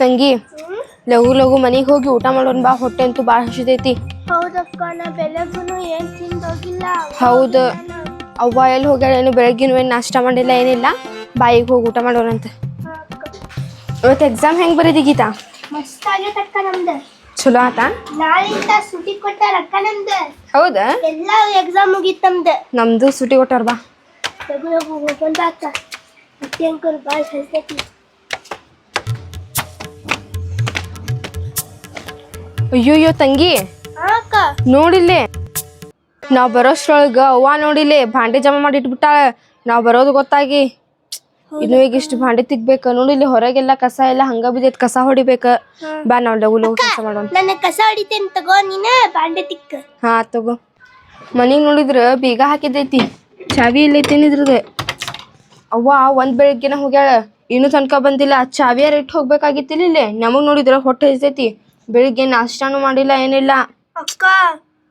ತಂಗಿ. ಲಘು ಲಘು ಮನೆಗೆ ಹೋಗಿ ಊಟ ಮಾಡೋಣ ಬಾ ಹೊಟ್ಟೆ ಅಂತೂ ಭಾಳ ಹಸಿದೈತಿ ಹೌದಕ್ಕ ನಾ ಬೆಳಗ್ಗುನು ಏನ್ ತಿಂದೋಗಿಲ್ಲ ಹೌದು. ಅವ್ವ ಎಲ್ಲಿ ಹೋಗ್ಯಾಳ ಏನು ಬೆಳಗ್ಗಿನ ಏನು ನಾಷ್ಟ ಮಾಡಿಲ್ಲ ಏನಿಲ್ಲ ಬಾಯಿಗೆ ಹೋಗಿ ಊಟ ಮಾಡೋಣಂತ ಇವತ್ತು ಎಕ್ಸಾಮ್ ಹೆಂಗೆ ಬರೀದಿ ಗೀತಾ? ಮಸ್ತ್ ಆಗೈತಕ್ಕ ನಮ್ದು. ಚಲೋ ಆತ? ನಾಳಿಂದ ಸುಟಿ ಕೊಟ್ಟಾರ ಅಕ್ಕ ನಮ್ದು. ಹೌದಾ? ಎಲ್ಲ ಎಕ್ಸಾಮ್ ಮುಗೀತು ನಮ್ದು. ನಮ್ದು ಸುಟಿ ಕೊಟ್ಟಾರ ಬಾ. ಲಗು ಹೋಗೋಣ ಅಕ್ಕ. ಅಂಕಲ್ ಭಾಳ ಅಯ್ಯೋಯ್ಯೋ ತಂಗಿ. ಅಕ್ಕ ನೋಡಿಲ್ಲೇ. ನಾವು ಬರೋಷ್ರೊಳಗೆ ಅವ್ವ ನೋಡಿಲ್ಲೇ ಭಾಂಡೆ ಜಮಾ ಮಾಡಿ ಇಟ್ಬಿಟ್ಟಾಳ. ನಾವ್ ಬರೋದು ಗೊತ್ತಾಗಿ. ಇನ್ನು ಈಗ ಇಷ್ಟು ಭಾಂಡೆ ತಿಗ್ಬೇಕ ನೋಡಿಲ್ಲಿ ಹೊರಗೆಲ್ಲ ಕಸ ಎಲ್ಲ ಹಂಗ ಬಿದ್ದೈತ್. ಕಸ ಹೊಡಿಬೇಕ. ಬಾ ನಾವು ಲಘು ಲಘು ಕೆಲಸ ಮಾಡೋಣ. ನನ್ನ ಕಸ ಹೊಡಿತೇನ್ ತಗೋ ನೀನ ಬಾಂಡೆ ತಿಕ್ಕ. ಹಾ ತಗೋ. ಮನಿಗೆ ನೋಡಿದ್ರ ಬೀಗ ಹಾಕಿದೈತಿ ಚಾವಿ ಇಲ್ಲೈತೇನ್ ಇದ್ರದ. ಅವ್ವ ಒಂದ್ ಬೆಳಿಗ್ಗೆನ ಹೋಗ್ಯಾಳ. ಇನ್ನು ತನಕ ಬಂದಿಲ್ಲ. ಚಾವಿಯಾರ ಇಟ್ಟು ಹೋಗ್ಬೇಕಾಗಿತ್ತಿಲ್ಲ ಇಲ್ಲೇ. ನಮಗ್ ನೋಡಿದ್ರ ಹೊಟ್ಟೆ ಹಸ್ತೈತಿ ಬೆಳಿಗ್ಗೆ ನಾಷ್ಟಾನು ಮಾಡಿಲ್ಲ ಏನಿಲ್ಲ. ಅಕ್ಕ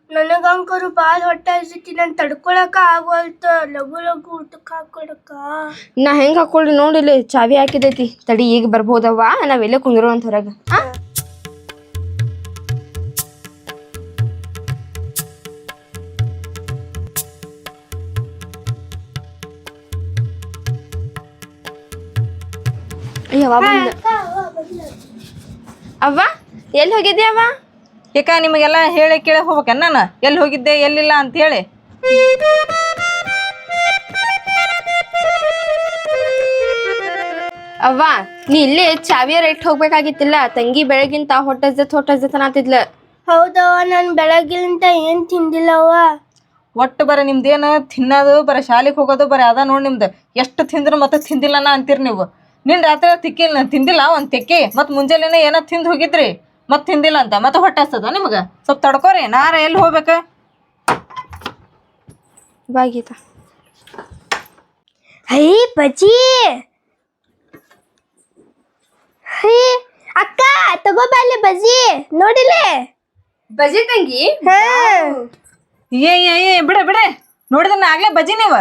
ನನಗಂಕರು ಭಾಳ ಹೊಟ್ಟೆ ಹಸಿತಿ ನಾನು ತಡ್ಕೊಳಕ ಆಗವಲ್ತ ಲಘು ಲಘು ಊಟಕ್ಕೆ ಹಾಕೊಡಕ್ಕ ನಾ ಹೆಂಗ್ ಹಾಕೊಳ್ಳಿ ನೋಡಿಲ್ಲ ಚಾವಿ ಹಾಕಿದೈತಿ. ತಡಿ ಈಗ ಬರ್ಬೋದವ್ವ? ನಾವೆಲ್ಲೇ ಕುಂದಿರೋ ಅಂತ ಹೊರಗ. ಆ? ಅಯ್ಯವ್ವ ಬಂದ. ಅವ್ವ? ಎಲ್ಲಿ ಹೋಗಿದ್ದೆ ಅವ್ವ ಏಕ ನಿಮಗೆಲ್ಲ ಹೇಳಿ ಕೇಳಿ ಹೋಗ್ಬೇಕ ನಾನು? ಎಲ್ಲಿ ಹೋಗಿದ್ದೆ ಎಲ್ಲಿಲ್ಲ ಅಂತ ಹೇಳಿ. ಅವ್ವ ನೀ ಇಲ್ಲೇ ಚಾವಿಯ ರೇಟ್ ಹೋಗ್ಬೇಕಾಗಿತ್ತಿಲ್ಲ. ತಂಗಿ ಬೆಳಗಿಂತ ಹೊಟ್ಟೆ ಹಸ್ದತ್ ಹೊಟ್ಟೆ ಹಸ್ದತ್ ಅನ್ನತ್ತಿದ್ಲ ಹೌದವ್ವ ನಾನು ಬೆಳಗಿಂತ ಏನ್ ತಿಂದಿಲ್ಲವ್ವ ಒಟ್ಟು ಬರ ನಿಮ್ದೇನು ತಿನ್ನೋದು ಬರ ಶಾಲೆಗೆ ಹೋಗೋದು ಬರ ಅದ ನೋಡಿ ನಿಮ್ದು. ಎಷ್ಟು ತಿಂದ್ರು ಮತ್ತೆ ತಿಂದಿಲ್ಲನ ಅಂತೀರಿ ನೀವು. ನಿನ್ನ ರಾತ್ರಿ ತಿಕ್ಕಿಲ್ಲ ತಿಂದಿಲ್ಲ ಒಂದು ತೆಕ್ಕಿ. ಮತ್ತು ಮುಂಜಾನೆನೇ ಏನೋ ತಿಂದು ಹೋಗಿದ್ರಿ. ಮತ್ತೆ ತಿಂದಿಲ್ಲ ಅಂತ ಮತ್ತೆ ಹೊಟ್ಟೆ ಹಸ್ತದ ನಿಮ್ಗೆ? ಸ್ವಲ್ಪ ತಡ್ಕೋರಿ ನಾರ ಎಲ್ಲಿ ಹೋಗ್ಬೇಕು? ಬಾ ಗೀತಾ. ಹೈ ಬಜ್ಜಿ ಹೈ ಅಕ್ಕ ತಗೋ ಬಾಲೆ ಬಜ್ಜಿ ನೋಡಿಲೆ ಬಜಿ ತಂಗಿ? ಹಾ. ಏ ಏ ಏ ಬಿಡೆ ಬಿಡೆ. ನೋಡಿದ್ರೆ ನಾ ಆಗ್ಲೇ ಬಜ್ಜಿ ನೀವು?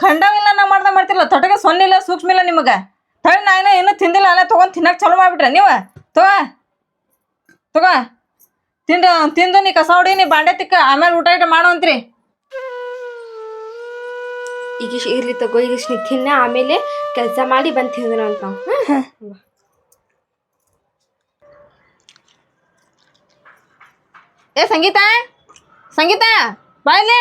ಖಂಡವಿಲ್ಲ ನಾ ಮಾಡ್ದ ಮಾಡ್ತಿರಲ್ಲ ತೊಟಗೆ ಸೊನ್ನಿಲ್ಲ ಸೂಕ್ಷ್ಮ ಇಲ್ಲ ನಿಮಗೆ. ತಳಿ ನಾ ಏನೋ ಇನ್ನೂ ತಿಂದಿಲ್ಲ ಅಲ್ಲ ತೊಗೊಂಡು ತಿನ್ನಕ್ಕೆ ಚಲೋ ಮಾಡ್ಬಿಟ್ರೆ ನೀವು? ತಗೋ. ತಗೋ. ತಿಂದು ತಿಂದು ನೀ ಕಸ ಹೊಡಿ ನೀ ಬಾಂಡೆ ತಿಕ್ಕ ಆಮೇಲೆ ಊಟ ಇಟ ಮಾಡು ಅಂತ್ರಿ. ಈಗ ಇಷ್ಟ್ ಇರ್ಲಿ ತಗೋ ಈಗ ಇಷ್ಟ್ ನೀ ತಿನ್ನ ಆಮೇಲೆ ಕೆಲಸ ಮಾಡಿ ಬಂದು ತಿಂದ್ರ ಅಂತ ಏ ಸಂಗೀತ? ಸಂಗೀತ ಬಾಯ್ಲೆ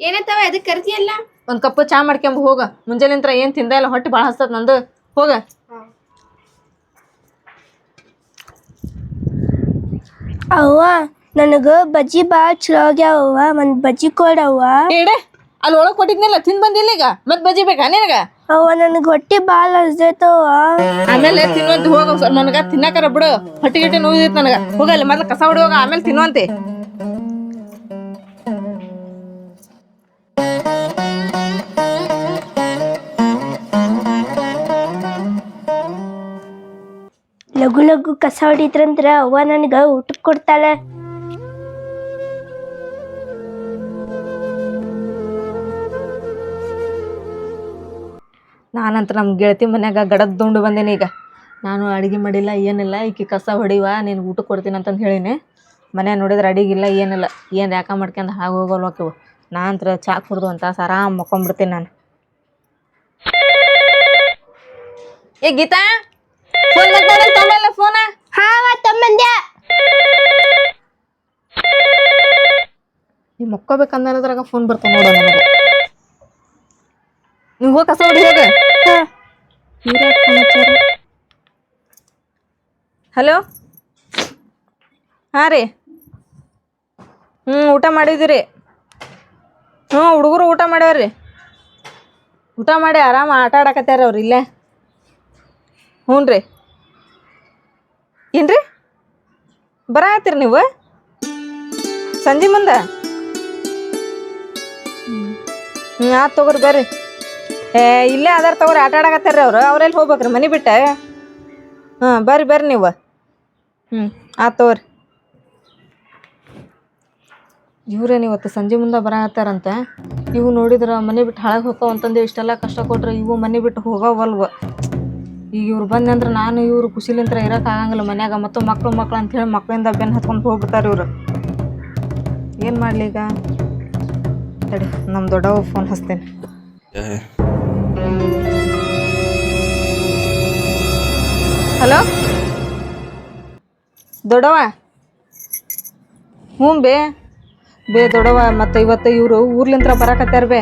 ಏನಂತವ ಅದಕ್ಕೆ ಕರ್ತಿಯಲ್ಲ ಒಂದು ಕಪ್ಪು ಚಾ ಮಾಡ್ಕೊಂಬ ಹೋಗ. ಮುಂಜಾನೆಂತ್ರ ಏನು ತಿಂದ ಇಲ್ಲ ಹೊಟ್ಟೆ ಭಾಳ ಹಸ್ತದ ನಂದು. ಹೋಗ. ಅವ್ವ ನನಗ ಬಜ್ಜಿ ಬಾಳ್ ಚಲೋ ಆಗ್ಯಾವ ಒಂದ್ ಬಜ್ಜಿ ಕೊಡವ್ವ. ಏಡೆ ಅಲ್ಲಿ ಒಳಗ್ ಕೊಟ್ಟಿದ್ನಿಲ್ಲ ತಿಂದ್ ಬಂದಿಲ್ಲ ಈಗ? ಮತ್ ಬಜ್ಜಿ ಬೇಕಾ ನಿನಗ? ಅವ್ವ ನನಗ ಹೊಟ್ಟಿ ಬಾಳ್ ಹಸ್ದೈತವ್ವ. ಆಮೇಲೆ ತಿನ್ನುವಂತ ಹೋಗ ನನಗ ತಿನ್ನಕರ ಬಿಡು. ಹೊಟ್ಟೆ ಗಿಟ್ಟೆ ನೋವಿದೈತಿ ನನಗ. ಹೋಗಲ್ಲ ಮೊದ್ಲು ಕಸ ಹೊಡಿ ಹೋಗ ಆಮೇಲೆ ತಿನ್ನುವಂತೆ. ಲಘು ಲಘು ಕಸ ಹೊಡಿದ್ರಂದ್ರ ಅವ್ವ ನನಗ ಊಟಕ್ಕೆ ಕೊಡ್ತಾಳ. ನಾನಂತ ನಮ್ಮ ಗೆಳತಿ ಮನ್ಯಾಗ ಗಡದ್ ದುಂಡು ಬಂದೇನಿ ಈಗ. ನಾನು ಅಡಿಗೆ ಮಾಡಿಲ್ಲ, ಏನಿಲ್ಲ, ಈಕಿ ಕಸ ಹೊಡಿವ, ನೀನು ಊಟ ಕೊಡ್ತೀನಿ ಅಂತಂದು ಹೇಳಿನಿ. ಮನೆ ನೋಡಿದ್ರೆ ಅಡಿಗಿಲ್ಲ ಏನಿಲ್ಲ. ಏನು ಯಾಕ ಮಾಡ್ಕೊಂಡು ಹಾಗೆ ಹೋಗಲ್ಲ ಹೋಕಿವು ನಾ ಅಂತ್ರ ಚಾ ಕುಡ್ದು ಅಂತ ಆರಾಮ್ ಮಕ್ಕೊಂಬಿಡ್ತೀನಿ ನಾನು. ಏ ಗೀತಾ! ಫೋನ್ ಹಾವ ತಮ್ಮಂದ್ಯ ನೀ ಮಕ್ಕೋಬೇಕಂದ್ರಾಗ ಫೋನ್ ಬರ್ತಾನೆ ನೋಡು ನನಗೆ. ನೀವು ಹೋಗಿ ಕಸ ಹೊಡಿ ಹೋಗ. ಹಲೋ? ಹಾಂ ರೀ. ಹ್ಞೂ ಊಟ ಮಾಡಿದಿರಿ ಹ್ಞೂ ಹುಡುಗರು ಊಟ ಮಾಡ್ಯಾವ್ರಿ ಊಟ ಮಾಡಿ ಆರಾಮ ಆಟ ಆಡಕತ್ತಾರ ಅವ್ರು ಇಲ್ಲೇ. ಹ್ಞೂ ರೀ ಏನು ರೀ ಬರತ್ತೀರಿ ನೀವು? ಸಂಜೆ ಮುಂದೆ? ಹ್ಞೂ ಆತು ತಗೋರಿ ಬರ್ರಿ. ಏ, ಇಲ್ಲೇ ಅದಾರ ತಗೋರಿ, ಆಟ ಆಡಕತ್ತಾರ್ರಿ ಅವರು. ಅವ್ರೆಲ್ಲಿ ಹೋಗ್ಬೇಕ್ರಿ? ಮನೆ ಬಿಟ್ಟ? ಹಾಂ, ಬರ್ರಿ ಬರ್ರಿ ನೀವು. ಹ್ಞೂ ಆತು ತಗೋರಿ. ಇವ್ರೇನು ಇವತ್ತು ಸಂಜೆ ಮುಂದೆ ಬರತ್ತಾರಂತ ಇವು ನೋಡಿದ್ರೆ ಮನೆ ಬಿಟ್ಟು ಹಾಳಾಗಿ ಹೋಗ್ತಾವ ಅಂತಂದು ಇಷ್ಟೆಲ್ಲ ಕಷ್ಟ ಕೊಟ್ರೆ ಇವು ಮನೆ ಬಿಟ್ಟು ಹೋಗವಲ್ವ? ಈಗ ಇವ್ರು ಬಂದಂದ್ರೆ ನಾನು ಇವರು ಖುಷಿಲಿಂತ್ರ ಇರಕ್ಕೆ ಆಗಂಗಿಲ್ಲ ಮನ್ಯಾಗ. ಮತ್ತು ಮಕ್ಳು ಮಕ್ಳು ಅಂತೇಳಿ ಮಕ್ಕಳಿಂದ ಬೆನ್ನು ಹತ್ಕೊಂಡು ಹೋಗ್ಬಿಡ್ತಾರೆ ಇವರು. ಏನು ಮಾಡಲಿ ಈಗ? ತಡಿ ನಮ್ಮ ದೊಡ್ಡವ ಫೋನ್ ಹಚ್ತೇನೆ. ಹಲೋ ದೊಡ್ಡವ ಹ್ಞೂ ಬೇ. ಬೇ ದೊಡ್ಡವ ಮತ್ತು ಇವತ್ತು ಇವರು ಊರ್ಲಿಂತ್ರ ಬರಕತ್ತಾರೆ ಬೇ.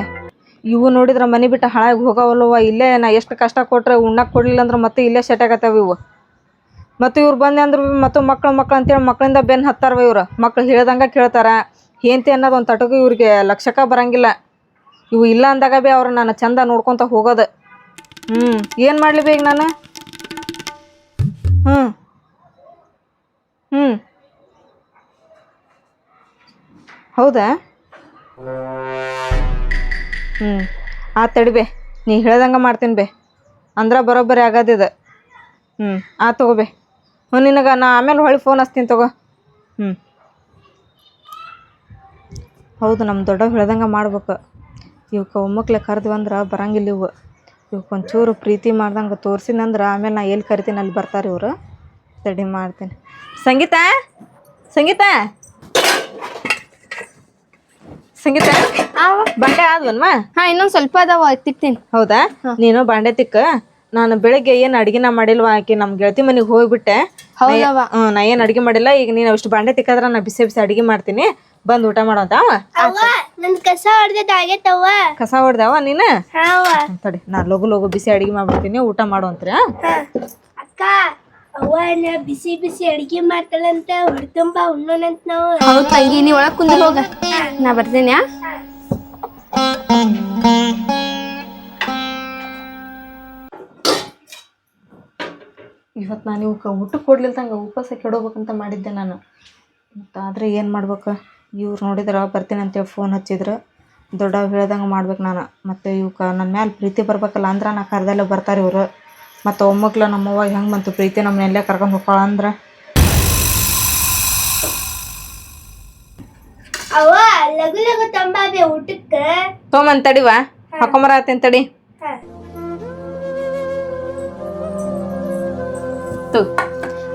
ಇವು ನೋಡಿದ್ರೆ ಮನೆ ಬಿಟ್ಟು ಹಾಳಾಗಿ ಹೋಗವಲ್ಲವ ಇಲ್ಲೇ ನಾ ಎಷ್ಟು ಕಷ್ಟ ಕೊಟ್ಟರೆ ಉಣ್ಣಕ್ಕೆ ಕೊಡಲಿಲ್ಲ ಅಂದ್ರೆ ಮತ್ತೆ ಇಲ್ಲೇ ಸೆಟ್ ಆಗತ್ತಾವ ಇವು. ಮತ್ತು ಇವ್ರು ಬಂದೆ ಅಂದ್ರೆ ಮತ್ತು ಮಕ್ಳು ಮಕ್ಳು ಅಂತೇಳಿ ಮಕ್ಕಳಿಂದ ಬೆನ್ನು ಹತ್ತಾರವ ಇವ್ರು. ಮಕ್ಳು ಹೇಳ್ದಂಗೆ ಕೇಳ್ತಾರೆ. ಹೇಂತಿ ಅನ್ನೋದು ಒಂದು ತಟಗು ಇವ್ರಿಗೆ ಲಕ್ಷಕ ಬರಂಗಿಲ್ಲ. ಇವು ಇಲ್ಲ ಅಂದಾಗ ಬಿ ಅವ್ರು ನಾನು ಚಂದ ನೋಡ್ಕೊತ ಹೋಗೋದು. ಹ್ಞೂ ಏನು ಮಾಡಲಿ ಬೇಗ ನಾನು? ಹ್ಞೂ ಹ್ಞೂ ಹೌದಾ? ಹ್ಞೂ ಆ ತಡಿಬೆ ನೀ ಹೇಳ್ದಂಗೆ ಮಾಡ್ತೀನಿ ಬೇ. ಅಂದ್ರೆ ಬರೋಬ್ಬರಿ ಆಗೋದಿದೆ ಹ್ಞೂ ಆ ತಗೋಬೆ ಹ್ಞೂ ನಿನಗೆ ನಾ ಆಮೇಲೆ ಹೊಳ್ಳಿ ಫೋನ್ ಹಚ್ತೀನಿ ತಗೋ. ಹ್ಞೂ ಹೌದು ನಮ್ಮ ದೊಡ್ಡವ್ ಹೇಳ್ದಂಗೆ ಮಾಡ್ಬೇಕು. ಇವಕ್ಕೆ ಒಮ್ಮಕ್ಲೆ ಕರೆದ್ವಿ ಅಂದ್ರೆ ಬರಂಗಿಲ್ಲ ಇವು ಇವಕ್ಕೆ ಒಂಚೂರು ಪ್ರೀತಿ ಮಾಡ್ದಂಗೆ ತೋರಿಸಿನಂದ್ರೆ ಆಮೇಲೆ ನಾ ಎಲ್ಲಿ ಕರಿತೀನಿ ಅಲ್ಲಿ ಬರ್ತಾರೆ ಇವರು. ತಡಿ ಮಾಡ್ತೀನಿ. ಸಂಗೀತ ಸಂಗೀತ. ಸಂಗೀತ? ಬಂಡೆ ಆದ್ವನ್ಮ ಹಾ ಇನ್ನೊಂದ್ ಸ್ವಲ್ಪ ಅದಾವ ತಿಕ್ತೀನಿ ಹೌದಾ? ನೀನು ಬಾಂಡೆ ತಿಕ್ಕ. ನಾನು ಬೆಳಗ್ಗೆ ಏನ್ ಅಡಿಗೆನ ಮಾಡಿಲ್ವಾ ಆಕಿ? ನಮ್ ಗೆಳತಿ ಮನೆಗೆ ಹೋಗ್ಬಿಟ್ಟೆ. ಹೌದವ ನಾ ಏನ್ ಅಡಿಗೆ ಮಾಡಿಲ್ಲ. ಈಗ ನೀನು ಅಷ್ಟು ಬಾಂಡೆ ತಿಕ್ಕಾದ್ರ ನಾ ಬಿಸಿ ಬಿಸಿ ಅಡಿಗೆ ಮಾಡ್ತೀನಿ. ಬಂದ್ ಊಟ ಮಾಡೋದ ಅವ್ವ? ನನ್ ಕಸ ಆಗೈತವ್ವ ಕಸ ಹೊಡ್ದವ ನೀನು? ಹಾವ ತಡಿ. ನಾ ಲಗು ಲಗು ಬಿಸಿ ಅಡಿಗೆ ಮಾಡ್ಬಿಡ್ತೀನಿ. ಊಟ ಮಾಡುವಂತ್ರ ಅಕ್ಕ ಅವ್ವ ನಾ ಬಿಸಿ ಬಿಸಿ ಅಡಿಗೆ ಮಾಡ್ತಾಳಂತ ಹೊಡ್ತುಂಬ ಉಣ್ಣೋಣಂತ ನಾವು. ಹೌದ್ ತಂಗಿ ನೀ ಒಳಗ್ ಕುಂದ್ರ ಹೋಗ. ನಾ ಬರ್ತೀನಿ ಇವತ್ ಇವತ್ತು ನಾನು ಇವಕ್ಕೆ ಊಟಕ್ಕೆ ಕೊಡ್ಲಿಲ್ದಂಗೆ ಉಪವಾಸ ಕೆಡೋಬೇಕಂತ ಮಾಡಿದ್ದೆ ನಾನು. ಮತ್ತು ಆದರೆ ಏನು ಮಾಡ್ಬೇಕು? ಇವ್ರು ನೋಡಿದ್ರ ಬರ್ತೀನಿ ಅಂತೇಳಿ ಫೋನ್ ಹಚ್ಚಿದ್ರು. ದೊಡ್ಡವ್ ಹೇಳ್ದಂಗೆ ಮಾಡ್ಬೇಕು ನಾನು. ಮತ್ತು ಇವಕ್ಕೆ ನನ್ನ ಮ್ಯಾಲೆ ಪ್ರೀತಿ ಬರ್ಬೇಕಲ್ಲ ಅಂದ್ರೆ ನಾ ಕರ್ದಲ್ಲೇ ಬರ್ತಾರೆ ಇವರು. ಮತ್ತು ಒಮ್ಮಕ್ಳು ನಮ್ಮವ್ವ ಹೆಂಗೆ ಬಂತು ಪ್ರೀತಿ ನಮ್ಮನ್ನ ಎಲ್ಲೇ ಕರ್ಕೊಂಡು ಹೋಗ್ಕೊಳ ಅಂದ್ರೆ? ಅವ್ವ ಲಗು ಲಗು ತಂಬಾಬೆ ತೋಮನ್ ತಡಿವಾ? ಹಾಕೊಂಬರತ್ತೀನಿ ತಡಿ. ತು.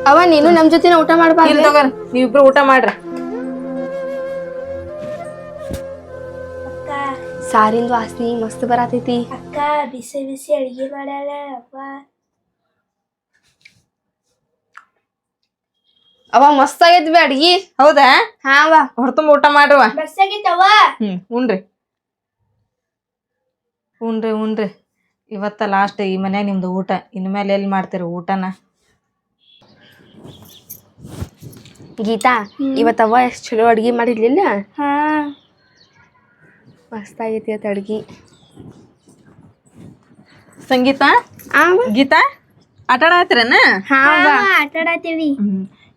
ಅವ ನೀನು ನಮ್ ಜೊತೆನ ಊಟ ಇಲ್ಲಿ ಮಾಡ್ಬಾರ್ದು ತಗೋರಿ ನೀವಿಬ್ರು ಊಟ ಮಾಡ್ರಿ. ಸಾರಿಂದು ವಾಸನಿ ಮಸ್ತ್ ಬರತೈತಿ. ಅಕ್ಕ ಬಿಸಿ ಬಿಸಿ ಅಡಿಗೆ ಮಾಡಲ್ಲ ಅವ್ವ. ಅವ ಮಸ್ತ್ ಆಗೈತಿ ಬಿ ಅಡ್ಗಿ. ಹೌದಾ? ಹಾ ಅವ. ಹೊರತುಂಬ ಊಟ ಮಾಡ್ರವ ಬಸ್ ಹುನ್ರಿ ಹುನ್ರಿ ಉಣ್ರಿ. ಉಣ್ರಿ ಉಣ್ರಿ. ಇವತ್ತ ಲಾಸ್ಟ್ ಈ ಮನ್ಯಾಗ ನಿಮ್ದು ಊಟ. ಇನ್ಮೇಲೆ ಎಲ್ಲಿ ಮಾಡ್ತೀರಿ ಊಟನ? ಗೀತಾ ಇವತ್ತವ್ವ ಎಷ್ಟು ಚಲೋ ಅಡ್ಗಿ ಮಾಡಿರ್ಲಿಲ್ಲ? ಹಾ. ಮಸ್ತ್ ಆಗೈತಿ ಅತ್ ಅಡ್ಗಿ. ಸಂಗೀತ? ಆ ಗೀತಾ? ಆಟ ಆಡತ್ರೇನ ಹಾ ಅವ. ಆಟ ಆಡತ್ತೀವಿ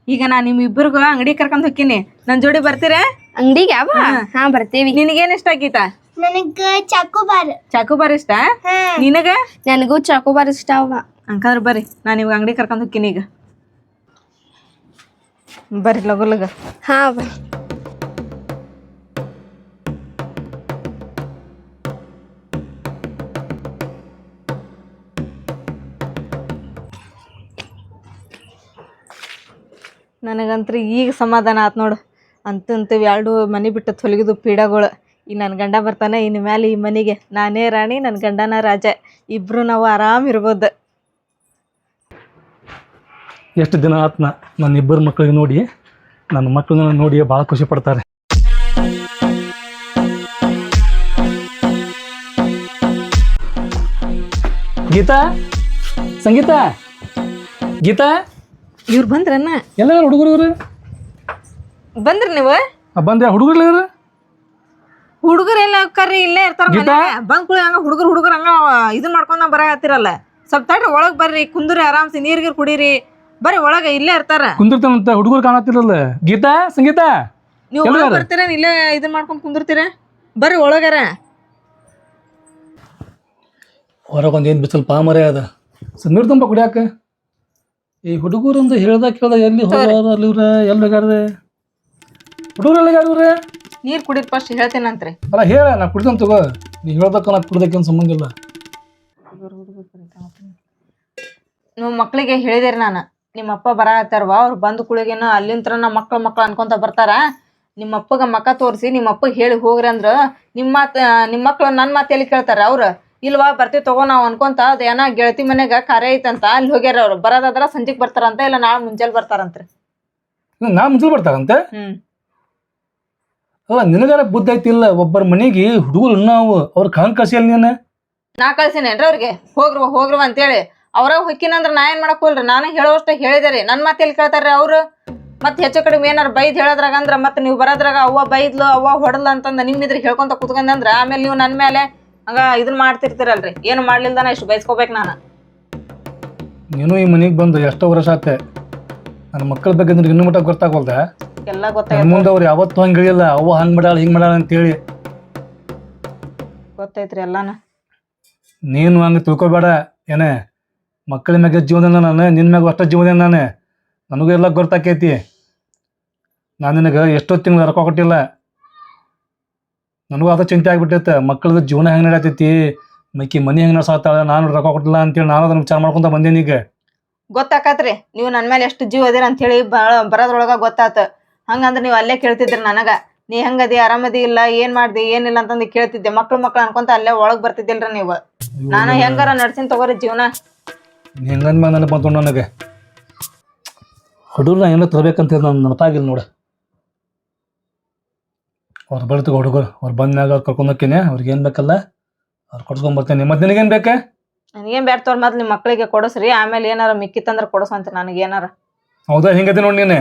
ಈಗ ನಾ ನಿಮ್ಮಿಬ್ಬರಿಗೂ ಅಂಗಡಿ ಕರ್ಕೊಂಡ್ ಹೋಗ್ತೀನಿ ನನ್ನ ಜೋಡಿ ಬರ್ತೀರಾ? ಅಂಗಡಿಗೆ ಯಾವ? ಹಾ. ಬರ್ತೀವಿ. ನಿನಗೇನ್ ಇಷ್ಟ ಆಗೀತ ನನಗ ಚಾಕು ಬಾರ್. ಚಾಕು ಬಾರ್ ಇಷ್ಟ? ನಿನಗ? ನನಗೂ ಚಾಕೋಬಾರ್ ಇಷ್ಟ ಅವ. ಹಂಗಾದ್ರೆ ಬರ್ರಿ ನಾ ನಿಮ್ಗೆ ಅಂಗಡಿ ಕರ್ಕೊಂಡ್ ಹೋಗ್ತೀನಿ ಈಗ. ಬರ್ರಿ ಲಗು ಲಗ. ಹಾ ಅವ ನನಗಂತ್ರು ಈಗ ಸಮಾಧಾನ ಆತು ನೋಡು. ಅಂತೂ ಎರಡು ಮನೆ ಬಿಟ್ಟು ತೊಲಗಿದು ಪೀಡಗಳು. ಈಗ ನನ್ನ ಗಂಡ ಬರ್ತಾನೆ ಇನ್ನು ಮೇಲೆ ಈ ಮನೆಗೆ. ನಾನೇ ರಾಣಿ ನನ್ನ ಗಂಡನ ರಾಜ. ಇಬ್ರು ನಾವು ಆರಾಮ ಇರ್ಬೋದು. ಎಷ್ಟು ದಿನ ಆತ್ನ ನನ್ನ ಇಬ್ಬರು ಮಕ್ಕಳಿಗೆ ನೋಡಿ ನನ್ನ ಮಕ್ಕಳನ್ನ ನೋಡಿ ಭಾಳ ಖುಷಿ ಪಡ್ತಾರೆ. ಗೀತಾ? ಸಂಗೀತ? ಗೀತಾ? ಇವ್ರು ಬಂದ್ರನ್ನ ಎಲ್ಲ ಹುಡುಗರು ಇವ್ರು? ಬಂದ್ರ ನೀವು? ಬಂದೆ ಹುಡುಗರು ಇವ್ರು? ಹುಡುಗರು ಎಲ್ಲ ಕರ್ರಿ ಇಲ್ಲೇ ಇರ್ತಾರ ಗೀತಾ? ಬಂದ್ ಕುಳಿ ಹಂಗ ಹುಡುಗರು ಹುಡುಗರು ಹಂಗ ಇದನ್ ಮಾಡ್ಕೊಂಡ ಹತ್ತಿರಲ್ಲ. ಸ್ವಲ್ಪ ತಡ್ರಿ ಒಳಗ್ ಬರ್ರಿ ಕುಂದ್ರಿ ಆರಾಮ್ಸಿ ನೀರ್ ಗೀರ್ ಕುಡೀರಿ. ಬರ್ರಿ ಒಳಗ ಇಲ್ಲೇ ಇರ್ತಾರ. ಕುಂದಿರ್ತಾನಂತ ಹುಡುಗರು ಕಾಣತ್ತಿರಲ್ಲ. ಗೀತಾ ಸಂಗೀತ? ನೀವು ಒಳಗ್? ಬರ್ತೀರ ಇಲ್ಲೇ ಇದನ್ ಮಾಡ್ಕೊಂಡ್ ಕುಂದಿರ್ತೀರ? ಬರ್ರಿ ಒಳಗಾರ. ಹೊರಗೊಂದು ಏನು ಬಿಸಿಲು ಪಾಮರೇ ಅದ. ನೀರು ತುಂಬ ಕುಡಿಯಾಕ? ಈ ಹುಡುಗರು ಅಂತ ಹೇಳ್ದ ಕೇಳ್ದ ಎಲ್ಲಿ ಹೋಗೋರು ಅಲ್ಲಿ ಇವ್ರ? ಎಲ್ಲಿ ಬೇಕಾದ್ರೆ ಹುಡುಗರು ಎಲ್ಲಿ ಹೋಗ್ಯಾರ ನೀರ್ ಕುಡಿದ್ ಫಸ್ಟ್ ಹೇಳ್ತೇನಂತ್ರಿ. ಅಲ್ಲ ಹೇಳ ನಾ ಕುಡ್ದಂತ ತಗೋ. ನೀ ಹೇಳ್ದಕ್ಕ ನಾ ಕುಡ್ದಕ್ಕೆ ಏನು ಸಂಬಂಧ ಇಲ್ಲ. ನೀವು ಮಕ್ಳಿಗೆ ಹೇಳಿದಿರಿ ನಾನು. ನಿಮ್ಮ ಅಪ್ಪ ಹತ್ತಾರವ ಅವ್ರು ಬಂದ ಕುಳಿಗೇನ ಅಲ್ಲಿಂತ್ರ ನಮ್ಮ ಮಕ್ಕಳು ಮಕ್ಳು ಅನ್ಕೊಂತ ಬರ್ತಾರ. ನಿಮ್ಮ ಅಪ್ಪಗ ಮಕ್ಕ ತೋರಿಸಿ ನಿಮ್ಮ ಅಪ್ಪಗೆ ಹೇಳಿ ಹೋಗ್ರಿ ಅಂದ್ರ ನಿಮ್ಮ ಮಾತು ನಿಮ್ಮ ಮಕ್ಳು ನನ್ನ ಮಾತು ಎಲ್ಲಿ ಕೇಳ್ತಾರೆ ಅವ್ರು. ಇಲ್ವಾ ಬರ್ತೀವಿ ತಗೋ ನಾವು ಅನ್ಕೊಂತ ಅದು ಏನ ಗೆಳತಿ ಮನೆಗ ಕಾರ್ಯ ಐತಂತ ಅಲ್ಲಿ ಹೋಗ್ಯಾರ ಅವ್ರು. ಬರೋದಾದ್ರ ಸಂಜೆಗೆ ಬರ್ತಾರಂತ ಇಲ್ಲ ನಾಳೆ ಮುಂಜಾನೆ ಬರ್ತಾರಂತ್ರಿ? ನಾ ಮುಂಚೆ ಬರ್ತಾರಂತೆ. ಹ್ಮ್. ಅಲ್ಲ ನಿನಗಾರ ಬುದ್ಧಿ ಐತಿಲ್ಲ ಒಬ್ಬರ ಮನೆಗೆ ಹುಡುಗರು ನಾವು ಅವ್ರ ಕಾಣ್ ಕಸಿಯಲ್ಲ ನೀನು? ನಾ ಕಳ್ಸಿನೇನ್ರಿ ಅವ್ರಿಗೆ? ಹೋಗ್ರವ ಹೋಗ್ರವ ಅಂತೇಳಿ. ಅವ್ರ ಹೊಕ್ಕಿನಂದ್ರ ನಾ ಏನ್ ಮಾಡಕ್ ಹೋಲ್ರಿ ನಾನು ಹೇಳೋಷ್ಟ ಹೇಳಿದಾರೆ ನನ್ನ ಮಾತು ಎಲ್ಲಿ ಕೇಳ್ತಾರ್ರಿ ಅವ್ರು? ಮತ್ತೆ ಹೆಚ್ಚು ಕಡಿಮೆ ಏನಾರ ಬೈದ್ ಹೇಳೋದ್ರಾಗ ಅಂದ್ರ ಮತ್ತೆ ನೀವು ಬರೋದ್ರಾಗ ಅವ್ವ ಬೈದ್ಲು ಅವ್ವ ಹೊಡಲ್ಲ ಅಂತಂದ ನಿಮ್ ಇದ್ರ ಹೇಳ್ಕೊಂತ ಕುತ್ಕೊಂಡಂದ್ರ ಆಮೇಲೆ ನೀವು ನನ್ನ ಮೇಲೆ ಹಂಗ ಇದನ್ ಮಾಡ್ತಿರ್ತೀರಲ್ರಿ. ಏನು ಮಾಡ್ಲಿಲ್ದಾನ ಇಷ್ಟು ಬಯಸ್ಕೋಬೇಕು ನಾನು. ನೀನು ಈ ಮನೆಗೆ ಬಂದು ಎಷ್ಟೋ ವರ್ಷ ಆತೆ. ನನ್ನ ಮಕ್ಕಳ ಬಗ್ಗೆ ನಿನಗೆ ಇನ್ನೂ ಮಟ್ಟ ಗೊತ್ತಾಗೋಲ್ದ? ಎಲ್ಲ ನನ್ನ ಗೊತ್ತಾಯ್ತು. ಮುಂದೆ ಅವ್ರು ಯಾವತ್ತೂ ಹಂಗೆ ಹೇಳಿಲ್ಲ. ಅವ್ವ ಹಂಗೆ ಮಾಡಾಳ ಹಿಂಗೆ ಮಾಡಾಳ ಅಂತೇಳಿ. ಗೊತ್ತೈತ್ರಿ ಎಲ್ಲಾನ. ನೀನು ಹಂಗೆ ತಿಳ್ಕೊಬೇಡ ಏನೇ? ಮಕ್ಕಳ ಮ್ಯಾಗ ಜೀವನ ನಾನು ನಿನ್ನ ಮ್ಯಾಗ ಅಷ್ಟ ಜೀವನ ನಾನು. ನನಗೂ ಎಲ್ಲ ಗೊತ್ತಾಕೈತಿ. ನಾನು ನಿನಗೆ ಎಷ್ಟೋ ತಿಂಗಳು ರೊಕ್ಕ ಕೊಟ್ಟಿಲ್ಲ. ನನಗೂ ಅದ ಚಿಂತೆ ಆಗ್ಬಿಟ್ಟೈತೆ ಮಕ್ಕಳದ ಜೀವನ ಹೆಂಗೆ ನಡೀತೈತಿ? ಮೈಕಿ ಮನಿ ಹೆಂಗೆ ನಡ್ಸಾತಾಳ? ನಾನು ರೊಕ್ಕ ಕೊಟ್ಟಿಲ್ಲ ಅಂತೇಳಿ ನಾನು ಅದನ್ನ ವಿಚಾರ ಮಾಡ್ಕೊಂತ ಬಂದೇನಿ ಈಗ. ಗೊತ್ತಾಕತ್ರಿ. ನೀವು ನನ್ ಮೇಲೆ ಎಷ್ಟು ಜೀವ ಅದಿರ ಅಂತ ಹೇಳಿ ಬರೋದ್ರೊಳಗ ಗೊತ್ತಾತ. ಹಂಗಂದ್ರೆ ನೀವು ಅಲ್ಲೇ ಕೇಳ್ತಿದ್ರಿ ನನಗ. ನೀ ಹೆಂಗದಿ ಆರಾಮದಿ ಇಲ್ಲ? ಏನ್ ಮಾಡ್ದಿ? ಏನಿಲ್ಲ ಅಂತಂದು ಕೇಳ್ತಿದ್ದೆ. ಮಕ್ಳು ಮಕ್ಳು ಅನ್ಕೊಂತ ಅಲ್ಲೇ ಒಳಗ್ ಬರ್ತಿದ್ದಿಲ್ರಿ ನೀವು. ನಾನು ಹೆಂಗಾರ ನಡ್ಸಿನ್ ತಗೋರಿ ಜೀವನ? ಹೆಂಗಂದ್ ಮ್ಯಾಗ ನನಗೆ ಬಂತು ನನಗೆ. ಹುಡುಗರು ಏನೋ ತರ್ಬೇಕಂತ ನನ್ನ ನೆನಪಾಗಿಲ್ಲ ನೋಡು. ಅವ್ರು ಬರ್ತೀವಿ ಹುಡುಗರು ಅವ್ರು ಬಂದಾಗ ಅವ್ರು ಕರ್ಕೊಂಡು ಹೋಗ್ತೀನಿ ಅವ್ರಿಗೆ ಏನು ಬೇಕಲ್ಲ ಅವ್ರು ಬರ್ತೇನೆ. ಮತ್ತೆ ನಿನಗೇನು ಬೇಕೆ? ನನಗೇನ್ ಬೇಡ ತೋರ್ ಮೊದ್ಲು ನಿಮ್ಮ ಮಕ್ಕಳಿಗೆ ಕೊಡಸ್ರಿ ಆಮೇಲೆ ಏನಾರ ಮಿಕ್ಕಿತ್ತಂದ್ರ ಕೊಡಸಂತ ನನಗೆ ಏನಾರ. ಹೌದಾ ಹಿಂಗತಿ ನೋಡಿ ನೀನು.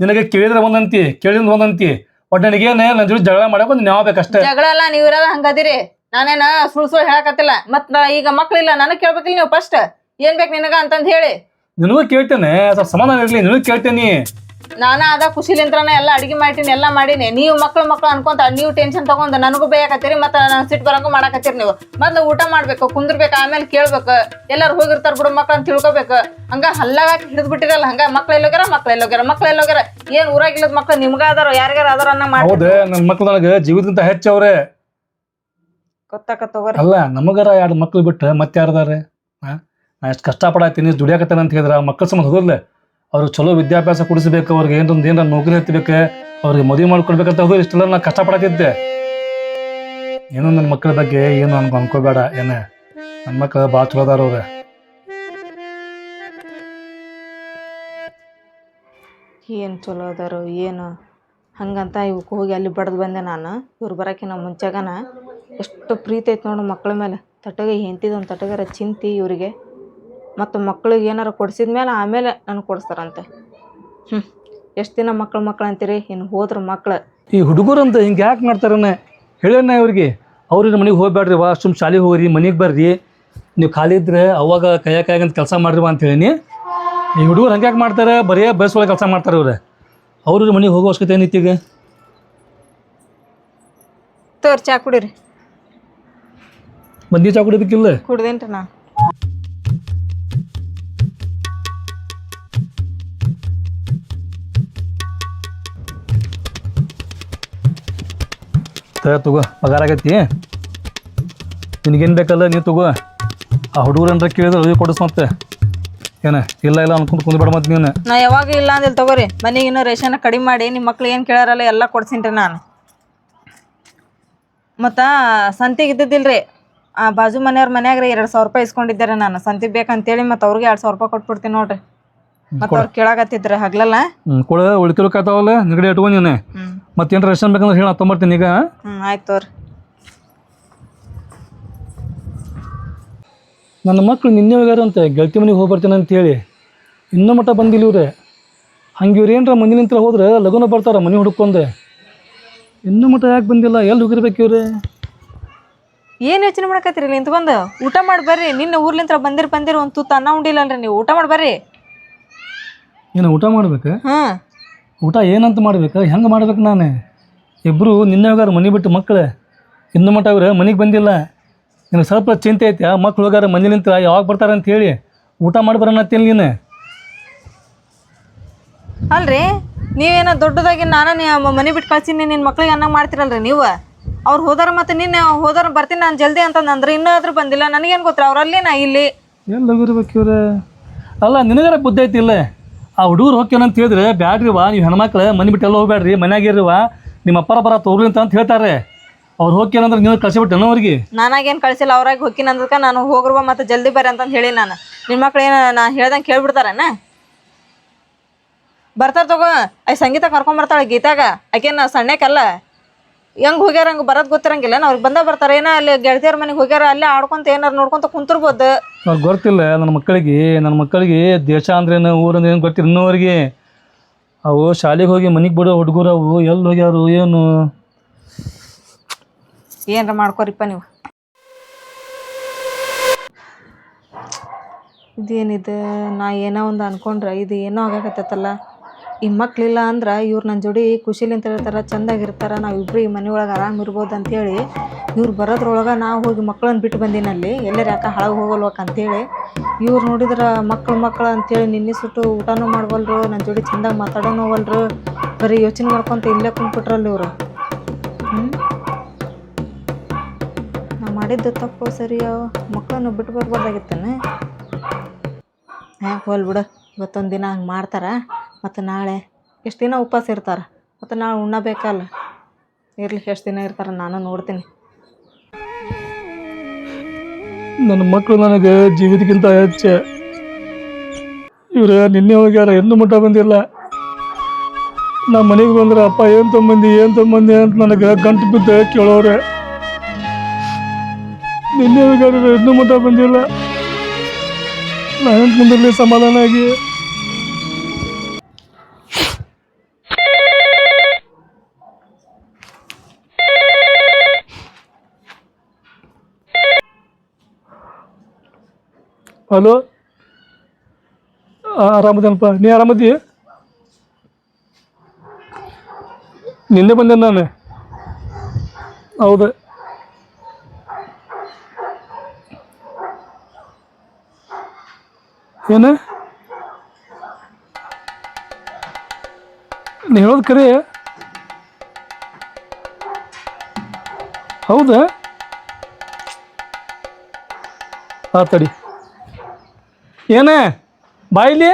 ನಿನಗೆ ಕೇಳಿದ್ರೆ ಒಂದಂತಿ ಕೇಳಿದ್ರೆ ಒಂದಂತಿ. ಒಟ್ಟು ನನಗೇನೆ ನನ್ನ ಜೊತೆ ಜಗಳ ಮಾಡಕ್ಕೆ ಒಂದು ನ್ಯಾವ ಬೇಕಷ್ಟೇ ಜಗಳ ಅಲ್ಲ ನೀವ್ ಇರೋದ ಹಂಗದಿರಿ. ನಾನೇನ ಸುಳ್ ಸುಳ್ ಹೇಳಕತ್ತಿಲ್ಲ. ಮತ್ ನಾ ಈಗ ಮಕ್ಳಿಲ್ಲ ನನಗೆ ಕೇಳ್ಬೇಕಿಲ್ಲ ನೀವು ಫಸ್ಟ್. ಏನ್ ಬೇಕು ನಿನಗ ಅಂತಂದ್ ಹೇಳಿ. ನಿನಗೂ ಕೇಳ್ತೇನೆ ಸ್ವಲ್ಪ ಸಮಾಧಾನ ಇರಲಿ ನಿನಗೂ ಕೇಳ್ತೇನೆ. ನಾನ ಅದ ಖುಷಿಲಿಂತ್ರನ ಎಲ್ಲ ಅಡಿಗೆ ಮಾಡಿನಿ ಎಲ್ಲ ಮಾಡೀನಿ. ನೀವು ಮಕ್ಳು ಮಕ್ಳು ಅನ್ಕೊಂತ ನೀವು ಟೆನ್ಷನ್ ತಗೊಂಡ್ ನನಗೂ ಬೇಯಕತ್ತೀರಿ ಮತ್ತೆ ನಾನು ಸಿಟ್ಟು ಬರಂಗೂ ಮಾಡಾಕತ್ತೀರಿ ನೀವು. ಮೊದ್ಲು ಊಟ ಮಾಡ್ಬೇಕು ಕುಂದ್ರಬೇಕು ಆಮೇಲೆ ಕೇಳ್ಬೇಕು. ಎಲ್ಲರೂ ಹೋಗಿರ್ತಾರ ಬಿಡು ಮಕ್ಳು ಅಂತ ತಿಳ್ಕೊಬೇಕು. ಹಂಗ ಹಲ್ಲಾಗ ಹಿಡಿದು ಬಿಟ್ಟಿರಲ್ಲ ಹಂಗ ಮಕ್ಳು ಎಲ್ಲೋಗ್ಯಾರ ಮಕ್ಳು ಎಲ್ಲೋಗ್ಯಾರ ಮಕ್ಳು ಎಲ್ಲೋಗ್ಯಾರ. ಏನ್ ಊರಾಗಿಲ್ಲದ ಮಕ್ಳು ನಿಮ್ಗ ಅದಾರ ಯಾರಿಗಾರ ಅದಾರ ಅನ್ನ ಮಾಡಿ ಹೌದು ನನ್ನ ಮಕ್ಳು ನನಗೆ ಜೀವಿತಕ್ಕಿಂತ ಹೆಚ್ಚು ಅವ್ರೆ. ಗೊತ್ತಾಕ ತಗೋರಿ. ಅಲ್ಲ ನಮಗಾರ ಎರಡು ಮಕ್ಳು ಬಿಟ್ಟು ಮತ್ತೆ ಯಾರದಾರೆ? ನಾ ಎಷ್ಟು ಕಷ್ಟಪಡತ್ತೀನಿ ದುಡಿಯಾಕತ್ತೇನೆ ಅಂತ ಹೇಳಿದ್ರೆ ಮಕ್ಕಳ ಸಂಬಂಧ ಹೋಗಲ್ಲ ಅವ್ರಿಗೆ ಚಲೋ ವಿದ್ಯಾಭ್ಯಾಸ ಕೊಡಿಸ್ಬೇಕು, ಅವ್ರಿಗೆ ಏನೊಂದು ಏನಾರ ನೌಕರಿ ಹತ್ತಬೇಕು ಅವ್ರಿಗೆ ಮದುವೆ ಮಾಡ್ಕೊಡ್ಬೇಕಂತ ಹೋಗಿ ಇಷ್ಟೆಲ್ಲ ನಾನು ಕಷ್ಟಪಡತಿದ್ದೆ. ಏನೋ ನನ್ನ ಮಕ್ಕಳ ಬಗ್ಗೆ ಏನು ಅನ್ಕೊ ಅನ್ಕೋಬೇಡ, ಏನೇ. ನನ್ನ ಮಕ್ಕಳು ಭಾಳ ಚಲೋ ಅದಾರ ಅವ್ರೆ. ಏನು ಚಲೋ ಅದಾರೋ ಏನು. ಹಂಗಂತ ಇವಕ್ಕೆ ಹೋಗಿ ಅಲ್ಲಿ ಬಡ್ದು ಬಂದೆ ನಾನು. ಇವ್ರು ಬರೋಕಿನ ಮುಂಚಾಗನ. ಎಷ್ಟು ಪ್ರೀತಿ ಐತೆ ನೋಡು ಮಕ್ಕಳ ಮೇಲೆ. ತಟಗ ಹೆಂತಿದ ಒಂದು ತಟಗರ ಚಿಂತಿ ಇವರಿಗೆ. ಮತ್ತು ಮಕ್ಳಿಗೆ ಏನಾರು ಕೊಡ್ಸಿದ ಮೇಲೆ ಆಮೇಲೆ ನನಗೆ ಕೊಡಿಸ್ತಾರಂತೆ. ಹ್ಞೂ ಎಷ್ಟು ದಿನ ಮಕ್ಳು ಮಕ್ಳು ಅಂತೀರಿ? ಇನ್ನು ಹೋದ್ರ ಮಕ್ಳು. ಈ ಹುಡುಗರು ಅಂತ ಹಿಂಗೆ ಯಾಕೆ ಮಾಡ್ತಾರನ್ನ ಹೇಳಣ್ಣ ಇವ್ರಿಗೆ. ಅವ್ರಿಗೆ ಮನೆಗೆ ಹೋಗ್ಬೇಡ್ರಿ ವಾ ಸುಮ್ ಶಾಲೆಗೆ ಹೋಗ್ರಿ ಮನೆಗೆ ಬರ್ರಿ. ನೀವು ಖಾಲಿ ಇದ್ರೆ ಅವಾಗ ಕೈಯ ಕೈಯಾಗಂತ ಕೆಲಸ ಮಾಡಿರಿವ ಅಂತ ಹೇಳಿನಿ. ಈ ಹುಡುಗರು ಹಂಗೆ ಯಾಕೆ ಮಾಡ್ತಾರೆ? ಬರೀ ಬಸ್ ಒಳಗೆ ಕೆಲಸ ಮಾಡ್ತಾರೆ ಇವ್ರೆ ಅವ್ರ ಮನೆಗೆ ಹೋಗೋ ಅವಶ್ಯಕತೆ ಏನಿತ್ತು ಈಗ? ತೋರ್ ಚಾ ಕುಡೀರಿ. ಮಂದಿ ಚಾ ಕುಡಿಬೇಕಿಲ್ಲ ಕುಡ್ದೇನ್ರಿ ನಾ. ತ ತಗೋ, ಪಗಾರ ಆಗೈತಿ. ನಿನಗೇನು ಬೇಕಲ್ಲ ನೀವು ತಗೋ. ಆ ಹುಡುಗರನ್ರ ಕೇಳಿದ್ರೆ ಅದೇ ಕೊಡಿಸ್ ಮತ್ತೆ ಏನ, ಇಲ್ಲ ಇಲ್ಲ ಅನ್ಕೊಂಡು ಕುಂದ್ಬೇಡ ಮತ್ತೆ ನೀನು. ನಾ ಯಾವಾಗ ಇಲ್ಲ ಅಂದಿಲ್ಲ ತಗೋರಿ. ಮನೆಗೆ ಇನ್ನೂ ರೇಷನ್ ಕಡಿಮೆ ಮಾಡಿ ನಿಮ್ಮ ಮಕ್ಳು ಏನು ಕೇಳಾರಲ್ಲ ಎಲ್ಲ ಕೊಡ್ಸೀನಿ ನಾನು. ಮತ್ತು ಸಂತಿಗೆ ಇದ್ದಿದ್ದಿಲ್ರಿ. ಆ ಬಾಜು ಮನೆಯವ್ರ ಮನ್ಯಾಗ ರೀ ಎರಡು ಸಾವಿರ ರೂಪಾಯಿ ಇಸ್ಕೊಂಡಿದ್ದಾರೆ ನಾನು. ಸಂತಿಗೆ ಬೇಕಂತೇಳಿ ಮತ್ತು ಅವ್ರಿಗೆ ಎರಡು ಸಾವಿರ ರೂಪಾಯಿ ಕೊಟ್ಬಿಡ್ತೀನಿ ನೋಡ್ರಿ. ಮತ್ತು ಅವ್ರು ಕೇಳಾಕತ್ತಿದ್ರೆ ಹಗ್ಲಲ್ಲ? ಕೊಡ ಉಳ್ಕಿಲ್ಕಾತಾವಲ್ಲ ನಿಗಡಿ ಇಟ್ಕೊಂಡು ನೀನು ಮತ್ತೆ ಏನು ರೇಷನ್ ಬೇಕಂದ್ರೆ ಹೇಳಿ ತೊಂಬರ್ತೀನಿ ಈಗ. ಆಯ್ತು ತೋರಿ. ನನ್ನ ಮಕ್ಕಳು ನಿನ್ನೆ ಹೋಗ್ಯಾರಂತೆ ಗೆಳತಿ ಮನೆಗೆ ಹೋಗಿ ಬರ್ತೀನಿ ಅಂತ ಹೇಳಿ ಇನ್ನೂ ಮಟ್ಟ ಬಂದಿಲ್ಲ ಇವ್ರೆ. ಹಂಗೆ ಇವ್ರು ಏನರ ನಿಂತ ಹೋದ್ರೆ ಲಗುನ ಬರ್ತಾರ ಮನೆ ಹುಡುಕೊಂಡೆ. ಇನ್ನೂ ಮಟ್ಟ ಯಾಕೆ ಬಂದಿಲ್ಲ ಎಲ್ಲಿ ಹೋಗಿರ್ಬೇಕು ಇವ್ರೆ? ಏನು ಯೋಚನೆ ಮಾಡಕತ್ತೀರಿ ನಿಂತ್ಕೊಂಡು? ಊಟ ಮಾಡಿ ಬರ್ರಿ ನಿನ್ನ ಊರ್ಲಿಂತ್ರ ಬಂದಿರ್ ಬಂದಿರ್ ಒಂದು ತುತ್ತು ಅನ್ನ ಉಂಡಿಲ್ಲಲ್ರಿ ನೀವು. ಊಟ ಮಾಡಿ ಬರ್ರಿ. ಏನು ಊಟ ಮಾಡ್ಬೇಕು? ಹಾಂ. ಊಟ ಏನಂತ ಮಾಡ್ಬೇಕು? ಹೆಂಗೆ ಮಾಡ್ಬೇಕು ನಾನು? ಇಬ್ಬರು ನಿನ್ನೆ ಹೋಗಾರ ಮನೆ ಬಿಟ್ಟು ಮಕ್ಕಳು ಇನ್ನು ಮಟ್ಟ ಅವ್ರು ಮನೆಗೆ ಬಂದಿಲ್ಲ. ನಿನಗೆ ಸ್ವಲ್ಪ ಚಿಂತೆ ಐತೆ ಮಕ್ಳು ಹೋಗಾರ ನಿಂತ ಯಾವಾಗ ಬರ್ತಾರೆ ಅಂತ ಹೇಳಿ. ಊಟ ಮಾಡಿ ಬರನತ್ತಿಲ್ಲ ನೀನು? ಅಲ್ರಿ ನೀವೇನ ದೊಡ್ಡದಾಗಿ ನಾನು ಮನೆ ಬಿಟ್ಟು ಕಳ್ಸೀನಿ ನಿನ್ನ ಮಕ್ಳಿಗೆ ಅನ್ನ ಮಾಡ್ತಿರಲ್ರಿ ನೀವು. ಅವ್ರು ಹೋದಾರ ಮತ್ತೆ ನಿನ್ನೆ ಹೋದಾರ ಬರ್ತೀನಿ ನಾನು ಜಲ್ದಿ ಅಂತಂದ್ರೆ ಇನ್ನೂ ಆದ್ರೂ ಬಂದಿಲ್ಲ. ನನಗೇನು ಗೊತ್ತಿಲ್ಲ ಅವ್ರಲ್ಲಿ ನಾ ಇಲ್ಲಿ? ಎಲ್ಲಿ ಹೋಗಿರ್ಬೇಕು ಇವ್ರೆ? ಅಲ್ಲ ನಿನಗಾರ ಬುದ್ಧಿ ಐತಿಲ್ಲ ಆ ಹುಡುಗರು ಅಂತ ಹೇಳಿದ್ರೆ, ಬ್ಯಾಡ್ರಿ ವಾ ನೀವು ಹೆಣ್ಮಕ್ಳು ಮನೆ ಬಿಟ್ಟು ಎಲ್ಲ ಹೋಗ್ಬೇಡ್ರಿ ಮನೆಯಾಗಿರ್ರಿವ ನಿಮ್ಮ ಅಪ್ಪರ ಬರ ತೋರ್ಲಿ ಅಂತ ಅಂತ ಹೇಳ್ತಾರೆ. ಅವ್ರು ಹೋಗ್ಯಾನಂದ್ರೆ ನೀವು ಕಳ್ಸಿಬಿಟ್ಟೆನೋ ಅವ್ರಿಗೆ? ನಾನಾಗೇನು ಕಳಿಸಿಲ್ಲ, ಅವ್ರಾಗ ಹೊಕ್ಕಿನ ಅಂದಕ್ಕೆ ನಾನು ಹೋಗ್ರುವ ಮತ್ತೆ ಜಲ್ದಿ ಬರ್ರಿ ಅಂತ ಹೇಳಿ ನಾನು. ನಿಮ್ಮ ಮಕ್ಳು ಏನು, ನಾ ಹೇಳ್ದಂಗೆ ಕೇಳ್ಬಿಡ್ತಾರೇನ? ಬರ್ತಾರ ತಗೋ ಐ ಸಂಗೀತ ಕರ್ಕೊಂಬರ್ತಾಳೆ ಗೀತಾಗ, ಆಕೇನು ಸಣ್ಣಕ್ಕಲ್ಲ. ಹೆಂಗೆ ಹೋಗ್ಯಾರ ಹಂಗೆ ಬರೋದು ಗೊತ್ತಿರಂಗಿಲ್ಲ ಅವ್ರಿಗೆ ಬಂದ ಬರ್ತಾರೆ ಏನೋ ಅಲ್ಲಿ ಗೆಳತಿಯರ ಮನೆಗೆ ಹೋಗ್ಯಾರ, ಅಲ್ಲೇ ಆಡ್ಕೊಂತ ಏನಾರು ನೋಡ್ಕೊಂತ ಕುಂತಿರ್ಬೋದು. ಅವ್ರಿಗೆ ಗೊತ್ತಿಲ್ಲ ನನ್ನ ಮಕ್ಕಳಿಗೆ ನನ್ನ ಮಕ್ಕಳಿಗೆ ದೇಶ ಅಂದ್ರೇನು ಊರಂದ್ರೆ ಏನು ಗೊತ್ತಿಲ್ಲ ಇನ್ನೋರಿಗೆ ಅವು ಶಾಲೆಗೆ ಹೋಗಿ ಮನೆಗೆ ಬಿಡೋ ಹುಡುಗರು ಅವು, ಎಲ್ಲಿ ಹೋಗ್ಯಾರು, ಏನು? ಏನಾರ ಮಾಡ್ಕೋರಿಪ್ಪ ನೀವು. ಇದೇನಿದೆ, ನಾ ಏನೋ ಒಂದು ಅನ್ಕೊಂಡ್ರೆ, ಇದು ಏನೋ ಆಗಾಕತ್ತೈತಲ್ಲ. ಈ ಮಕ್ಳಿಲ್ಲ ಅಂದ್ರೆ ಇವ್ರು ನನ್ನ ಜೋಡಿ ಖುಷಿಲಿಂತ ಇರ್ತಾರೆ ಚಂದಾಗಿರ್ತಾರ ನಾವಿಬ್ರು ಈ ಮನೆಯೊಳಗೆ ಆರಾಮಿರ್ಬೋದು ಅಂತೇಳಿ ಇವ್ರು ಬರೋದ್ರೊಳಗೆ ನಾವು ಹೋಗಿ ಮಕ್ಕಳನ್ನು ಬಿಟ್ಟು ಬಂದಿನಲ್ಲಿ, ಎಲ್ಲರ ಯಾಕೆ ಹಾಳಾಗಿ ಹೋಗಲ್ವಕ್ಕ ಅಂತೇಳಿ ಇವ್ರು ನೋಡಿದ್ರೆ ಮಕ್ಳು ಮಕ್ಕಳು ಅಂತೇಳಿ ನಿನ್ನೆ ಸುಟ್ಟು ಊಟನೂ ಮಾಡವಲ್ರು ನನ್ನ ಜೋಡಿ ಚೆಂದಾಗಿ ಮಾತಾಡೋ ಹೋಗಲ್ರು ಬರೀ ಯೋಚನೆ ಮಾಡ್ಕೊತ ಇಲ್ಲೇ ಕುಂತ್ಬಿಟ್ರಲ್ಲ ಇವರು. ನಾ ಮಾಡಿದ್ದು ತಪ್ಪು ಸರಿಯೋ ಮಕ್ಕಳನ್ನು ಬಿಟ್ಟು ಬರ್ಬಾರ್ದಾಗಿತ್ತಾನೆ ಯಾಕೆ ಹೋಲ್ ಬಿಡು, ಇವತ್ತೊಂದು ದಿನ ಹಂಗೆ ಮಾಡ್ತಾರೆ, ಮತ್ತು ನಾಳೆ ಎಷ್ಟು ದಿನ ಉಪವಾಸ ಇರ್ತಾರೆ, ಮತ್ತು ನಾಳೆ ಉಣ್ಣಬೇಕಲ್ಲ ಇರಲಿ ಎಷ್ಟು ದಿನ ಇರ್ತಾರೆ ನಾನು ನೋಡ್ತೀನಿ. ನನ್ನ ಮಕ್ಕಳು ನನಗೆ ಜೀವಿತಕ್ಕಿಂತ ಹೆಚ್ಚೆ. ಇವ್ರು, ನಿನ್ನೆ ಹೋಗ್ಯಾರ ಎಂದು ಮಠ ಬಂದಿಲ್ಲ. ನಮ್ಮ ಮನೆಗೆ ಬಂದ್ರೆ ಅಪ್ಪ, ಏನು ತೊಂಬಂದಿ ಏನು ತೊಂಬಂದಿ ಅಂತ ನನಗೆ ಗಂಟು ಬಿದ್ದೆ ಕೇಳೋರೆ ನಿನ್ನೆ ಹೋಗ್ಯಾರ ಎಂದೂ ಮಠ ಬಂದಿಲ್ಲ. ನಾನು ಮುಂದಿರಲಿ ಸಮಾಧಾನ ಆಗಿ ಹಲೋ? ಆರಾಮದೇನಪ್ಪ? ನೀ ಆರಾಮದಿ? ನಿನ್ನೆ ಬಂದೆ ನಾನು. ಹೌದು. ಏನು? ನೀ ಹೇಳೋದು ಕರೆ. ಹೌದಾ? ಆ, ತಡಿ. ಏನೇ? ಬಾಯಿಲಿ?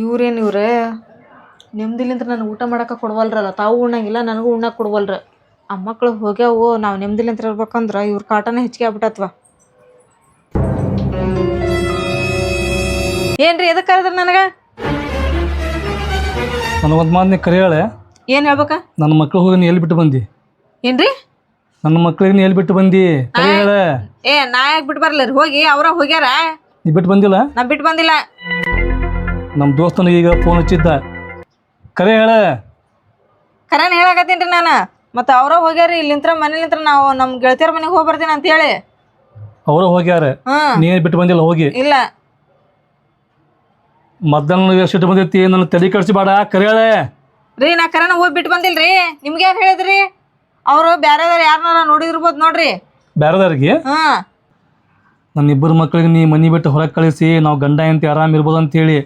ಇವ್ರೇನು ಇವ್ರೆ? ನೆಮ್ಮದಿಲಿಂದ ನನಗೆ ಊಟ ಮಾಡೋಕೆ ಕೊಡವಲ್ರಲ್ಲ ತಾವು ಉಣ್ಣಂಗಿಲ್ಲ ನನಗೂ ಉಣ್ಣಕ್ಕೆ ಕೊಡವಲ್ರ. ಆ ಮಕ್ಳು ಹೋಗ್ಯಾವು ನಾವು ನೆಮ್ಮದಿಲಿಂದ ಇರ್ಬೇಕಂದ್ರೆ ಇವ್ರ ಕಾಟನೇ ಹೆಚ್ಚಿಗೆ ಆಗ್ಬಿಟ್ಟತ್ವ. ಏನ್ರಿ ಎದಕ್ಕೆ ಕರೆದ್ರ ನನಗೆ? ನನಗೊಂದು ಮಾತು ನೀ ಕರೆ ಹೇಳೆ ಏನು ಹೇಳ್ಬೇಕ? ನನ್ನ ಮಕ್ಳು ಹೋಗಿ ನೀ ಎಲ್ಲಿ ಬಿಟ್ಟು ಬಂದಿ? ಏನ್ರಿ? ನನ್ನ ಮಕ್ಳಿಗೆ ನೀ ಎಲ್ಲಿ ಬಿಟ್ಟು ಬಂದಿ? ಕರೆ ಹೇಳೆ. ಏ ನಾ ಯಾಕೆ ಬಿಟ್ಟು ಬರಲ್ಲ ಹೋಗಿ ಅವ್ರ ಹೋಗ್ಯಾರ. ನೀ ಬಿಟ್ಟು ಬಂದಿಲ್ಲ? ನಾ ಬಿಟ್ಟು ಬಂದಿಲ್ಲ. ನಮ್ಮ ದೋಸ್ತನ ಈಗ ಫೋನ್ ಹಚ್ಚಿದ್ದ. ಕರೆ ಹೇಳ. ಖರೇನ ಹೇಳಕತ್ತೀನಿ ರೀ ನಾನು. ಮತ್ತೆ ಅವ್ರ ಹೋಗ್ಯಾರ ಇಲ್ಲಿಂತ್ರ ಮನೆಲಿಂತ್ರ ನಾವು ನಮ್ಮ ಗೆಳತಿಯರ ಮನೆಗೆ ಹೋಗಿ ಬರ್ತೀನಿ ಅಂತ ಹೇಳಿ. ಅವರ ಹೋಗ್ಯಾರ? ಹ್ಞೂ ನೀ ಬಿಟ್ಟು ಬಂದಿಲ್ಲ ಹೋಗಿ. ಇಲ್ಲ. ಮಧ್ಯಾಹ್ನ ಎಷ್ಟು ಬಂದೈತಿ ನನ್ನ ತಲೆ ಕಡ್ಸಿಬೇಡ ಕರೆ ಹೇಳ. ರೀ ನಾ ಕರೆನ ಹೋಗಿ ಬಿಟ್ಟು ಬಂದಿಲ್ರಿ. ನಿಮ್ಗೆ ಯಾರು ಹೇಳಿದ್ರಿ? ಅವರು ಬೇರೆ ಯಾರನ್ನ ನೋಡಿದಿರ್ಬೋದು ನೋಡ್ರಿ. ಬೇರೆದವ್ರಿಗೆ ಹಾ. ನನ್ನ ಇಬ್ಬರು ಮಕ್ಳಿಗೆ ನೀ ಮನೆ ಬಿಟ್ಟು ಹೊರಗೆ ಕಳಿಸಿ ನಾವು ಗಂಡ ಅಂತ ಆರಾಮ್ ಇರ್ಬೋದು ಅಂತೇಳಿ.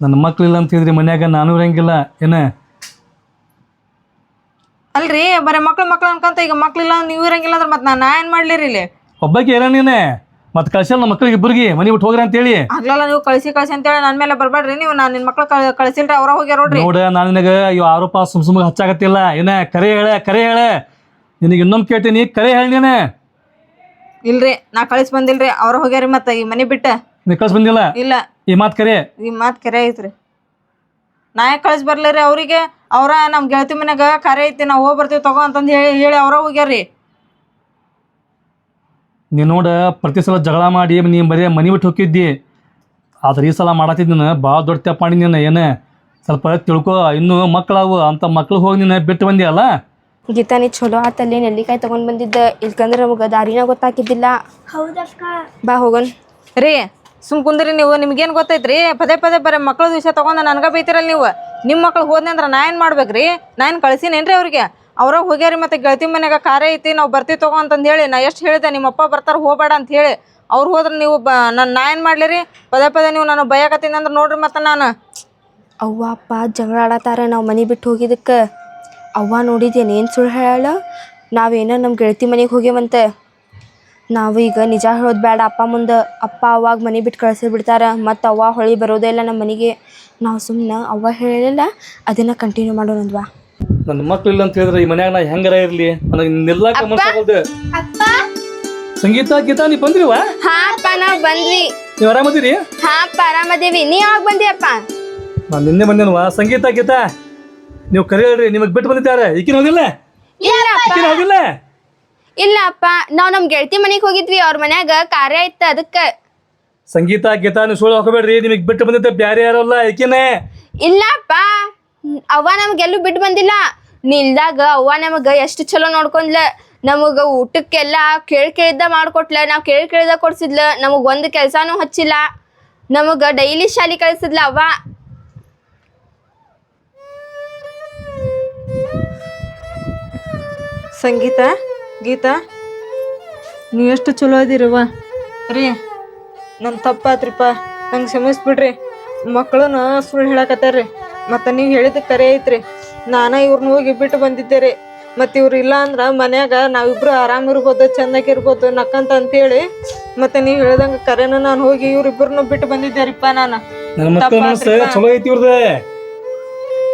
ನನ್ನ ಮಕ್ಳಿಲ್ಲ ಅಂತ ಹೇಳಿದ್ರಿ ಮನ್ಯಾಗ ನಾನು ಇರಂಗಿಲ್ಲ ಏನ? ಅಲ್ರಿ ಬರೀ ಮಕ್ಳು ಮಕ್ಳು ಅನ್ಕೊಂತ ಈಗ ಮಕ್ಳಿಲ್ಲ ನೀವು ಇರಂಗಿಲ್ಲ ಅಂದ್ರೆ ಮತ್ತೆ ನಾನು ಏನು ಮಾಡ್ಲಿರಿ ಇಲ್ಲಿ? ಒಬ್ಬಾಕಿ ಏನ ನೀನೆ. ಮತ್ತೆ ಕಳ್ಸಲ್ಲ ನಮ್ಮ ಮಕ್ಳಿಗೆ ಇಬ್ಬರಿಗೆ ಮನೆ ಬಿಟ್ಟು ಹೋಗ್ರಿ ಅಂತೇಳಿ. ಆಗ್ಲಲ್ಲ ನೀವು ಕಳಿಸಿ ಕಳಿಸಿ ಅಂತೇಳಿ ನನ್ನ ಮೇಲೆ ಬರ್ಬೇಡ್ರಿ ನೀವು ನಾನು ನಿನ್ನ ಮಕ್ಳು ಕಳ್ ಕಳಿಸಿಲ್ರಿ ಅವ್ರ ಹೋಗ್ಯಾರ ನೋಡ್ರಿ. ನೋಡ ನಾನು ನಿನಗೆ ಇವ್ ಆರೋಪ ಸುಮ್ ಸುಮ್ಗೆ ಹಚ್ಚಾಗತ್ತಿಲ್ಲ ಏನ? ಕರೆ ಹೇಳ ಕರೆ ಹೇಳೆ. ನಿನಗೆ ಇನ್ನೊಮ್ಮೆ ಕೇಳ್ತೀನಿ ಕರೆ ಹೇಳಿ ನೀನೆ. ಇಲ್ರಿ ನಾ ಕಳಿಸ್ ಬಂದಿಲ್ರಿ ಅವ್ರ ಹೋಗ್ಯಾರಿ ಮತ್ತ ಈ ಮನೆ ಬಿಟ್ಟ. ನೀ ಕಳ್ಸಿ ಬಂದಿಲ್ಲ? ಇಲ್ಲ. ಈ ಮಾತು ಕರೆ. ಈ ಮಾತ್ ಕರೆ ಐತ್ರಿ. ನಾ ಯಾಕೆ ಕಳಿಸ್ ಬರ್ಲಿರಿ ಅವರಿಗೆ? ಅವ್ರ ನಮ್ ಗೆಳತಿ ಮನ್ಯಾಗ ಕರೆ ಐತಿ ನಾವು ಹೋಗಿ ಬರ್ತೀವಿ ತಗೋ ಅಂತಂದು ಹೇಳಿ ಹೇಳಿ ಅವ್ರ ಹೋಗ್ಯಾರಿ. ನೀ ನೋಡ ಪ್ರತಿ ಸಲ ಜಗಳ ಮಾಡಿ ನೀ ಬರೀ ಮನೆ ಬಿಟ್ಟು ಹೋಗಿದ್ದಿ ಆದ್ರೆ ಈ ಸಲ ಮಾಡತ್ತಿದ್ದೀನಿ ಭಾಳ ದೊಡ್ಡ ತಪ್ಪಾಣಿ ನೀನು ಏನೇ? ಸ್ವಲ್ಪ ತಿಳ್ಕೊ ಇನ್ನು ಮಕ್ಕಳಾವು ಅಂತ ಮಕ್ಳು ಹೋಗಿ ನೀನು ಬಿಟ್ಟು ಬಂದಿಯಲ್ಲ ಗೀತಾ ನೀ ಚಲೋ ಆತಲ್ಲಿ ನೆಲ್ಲಿಕಾಯಿ ತಗೊಂಡ್ ಬಂದಿದ್ದ. ಇಲ್ಕಂದ್ರೆ ನಮಗೆ ದಾರಿನ ಗೊತ್ತಾಕಿದ್ದಿಲ್ಲ. ಹೌದಕ್ಕ ಬಾ ಹೋಗನ್ ರೀ ಸುಮ್ ಕುಂದ್ರಿ ನೀವು ನಿಮ್ಗೇನು ಗೊತ್ತೈತ್ರಿ? ಪದೇ ಪದೇ ಬರೀ ಮಕ್ಳ ವಿಷಯ ತಗೊಂಡ ನನಗೆ ಬೈತಿರಲ್ಲ ನೀವು. ನಿಮ್ಮ ಮಕ್ಳು ಹೋದ್ನಿ ಅಂದ್ರೆ ನಾ ಏನು ಮಾಡ್ಬೇಕ್ರಿ? ನಾ ಏನು ಕಳ್ಸಿನೇನ್ರಿ ಅವ್ರಿಗೆ? ಅವ್ರ ಹೋಗ್ಯಾರಿ ಮತ್ತೆ ಗೆಳತಿ ಮನೆಯಾಗ ಕಾರ ಐತಿ ನಾವು ಬರ್ತೀವಿ ತಗೋ ಅಂತಂದು ಹೇಳಿ ನಾ ಎಷ್ಟು ಹೇಳಿದೆ ನಿಮ್ಮ ಅಪ್ಪ ಬರ್ತಾರೆ ಹೋಗ್ಬೇಡ ಅಂತ ಹೇಳಿ ಅವ್ರು ಹೋದ್ರೆ ನೀವು ಬ ನನ್ನ ನಾ ಏನು ಮಾಡ್ಲಿರಿ? ಪದೇ ಪದೇ ನೀವು ನಾನು ಭಯಕತ್ತೀನಿ ಅಂದ್ರೆ ನೋಡ್ರಿ ಮತ್ತೆ ನಾನು. ಅವ್ವ ಅಪ್ಪ ಜಗಳ ಆಡತಾರ ನಾವು ಮನೆ ಬಿಟ್ಟು ಹೋಗಿದ್ದಕ್ಕೆ. ಅವ್ವ ನೋಡಿದ್ದೇನೆ ಏನು ಸುಳ್ಳು ಹೇಳ ನಾವೇನೋ ನಮ್ಮ ಗೆಳತಿ ಮನೆಗೆ ಹೋಗ್ಯವಂತೆ? ನಾವು ಈಗ ನಿಜ ಹೇಳೋದು ಬೇಡ. ಅಪ್ಪ ಮುಂದೆ ಅಪ್ಪ ಅವಾಗ ಮನೆ ಬಿಟ್ಟು ಕಳ್ಸಿ ಬಿಡ್ತಾರ. ಮತ್ತು ಅವ್ವ ಹೊಳಿ ಬರೋದೇ ಇಲ್ಲ ನಮ್ಮ ಮನೆಗೆ. ನಾವು ಸುಮ್ಮನೆ ಅವ್ವ ಹೇಳಲಿಲ್ಲ ಅದನ್ನು ಕಂಟಿನ್ಯೂ ಮಾಡೋಣದ್ವಾ ನನ್ನ ಮಕ್ಳು ಇಲ್ಲ ಅಂತ ಹೇಳಿದ್ರೆ ಈ ಮನ್ಯಾಗ ನಾ ಹೆಂಗರ ಇರ್ಲಿ? ನನಗೆ ಅಪ್ಪ! ಸಂಗೀತ ಗೀತಾ ನೀ ಬಂದ್ರಿವಾ ಹಾ ಅಪ್ಪ ನಾವು ಬಂದ್ವಿ. ನೀವು ಆರಾಮದಿರಿ? ಹಾ ಅಪ್ಪ ಆರಾಮದೇವಿ. ನೀ ಯಾವಾಗ ಬಂದಿಯಪ್ಪ? ನಾನು ನಿನ್ನೆ ಬಂದೇನವಾ ಸಂಗೀತ ಗೀತಾ? ನೀವು ಕರೆಯಲ್ರಿ ನಿಮಗೆ ಬಿಟ್ಟು ಬಂದಿದ್ದಾರೆ. ಈಕಿನ ಹೋಗಿಲ್ಲ? ಈಕಿನ ಹೋಗಿಲ್ಲ? ಇಲ್ಲ ಅಪ್ಪ ನಾವು ನಮ್ಮ ಗೆಳತಿ ಮನೆಗ್ ಹೋಗಿದ್ವಿ ಅವ್ರ ಮನ್ಯಾಗ ಕಾರ್ಯ ಇತ್ತು ಅದಕ್ಕೆ ಸಂಗೀತ ಗೀತಾನು ನೀವು ಸುಳ್ಳು ಹಾಕೋಬೇಡ್ರಿ ನಿಮಗೆ ಬಿಟ್ಟು ಬಂದಿದ್ದೆ ಬ್ಯಾರೆ ಯಾರಲ್ಲ ಈಕಿನೇ. ಇಲ್ಲ ಅಪ್ಪ ಅವ್ವ ನಮ್ಗೆಲ್ಲೂ ಬಿಟ್ಟು ಬಂದಿಲ್ಲ. ನಿಲ್ದಾಗ ಅವ್ವ ನಮಗೆ ಎಷ್ಟು ಚಲೋ ನೋಡ್ಕೊಂಡ್ಲ. ನಮಗ ಊಟಕ್ಕೆಲ್ಲ ಕೇಳ್ ಕೇಳಿದ್ದ ಮಾಡ್ಕೊಟ್ಲ. ನಾವು ಕೇಳ್ ಕೇಳಿದ ಕೊಡ್ಸಿದ್ಲ. ನಮಗ್ ಒಂದ್ ಕೆಲ್ಸಾನು ಹಚ್ಚಿಲ್ಲ. ನಮಗ ಡೈಲಿ ಶಾಲಿ ಕಳಿಸಿದ್ಲ ಅವ್ವ. ಸಂಗೀತ? ಗೀತಾ? ನೀವು ಎಷ್ಟು ಚಲೋ ಅದಿರವ್ವ. ರೀ ನನ್ನ ತಪ್ಪಾತ್ರಿಪ್ಪ. ನಂಗೆ ಕ್ಷಮಿಸ್ಬಿಡ್ರಿ. ಮಕ್ಕಳನ್ನ ಸುಳ್ಳು ಹೇಳಕತ್ತಾರ್ರಿ. ಮತ್ತು ನೀವು ಹೇಳಿದ ಕರೆ ಐತ್ರಿ. ನಾನು ಇವ್ರನ್ನ ಹೋಗಿ ಬಿಟ್ಟು ಬಂದಿದ್ದೆ ರೀ. ಮತ್ತು ಇವ್ರು ಇಲ್ಲ ಅಂದ್ರೆ ಮನ್ಯಾಗ ನಾವಿಬ್ರು ಆರಾಮ್ ಇರ್ಬೋದು ಚೆನ್ನಾಗಿರ್ಬೋದು ನಕ್ಕಂತ ಅಂತೇಳಿ ಮತ್ತು ನೀವು ಹೇಳ್ದಂಗೆ ಕರೆನ ನಾನು ಹೋಗಿ ಇವ್ರಿಬ್ಬರನ್ನೂ ಬಿಟ್ಟು ಬಂದಿದ್ದೆ ರೀಪ್ಪ ನಾನು ನನ್ನ ಚಲೋ ಐತಿ ಇವ್ರದ್ದು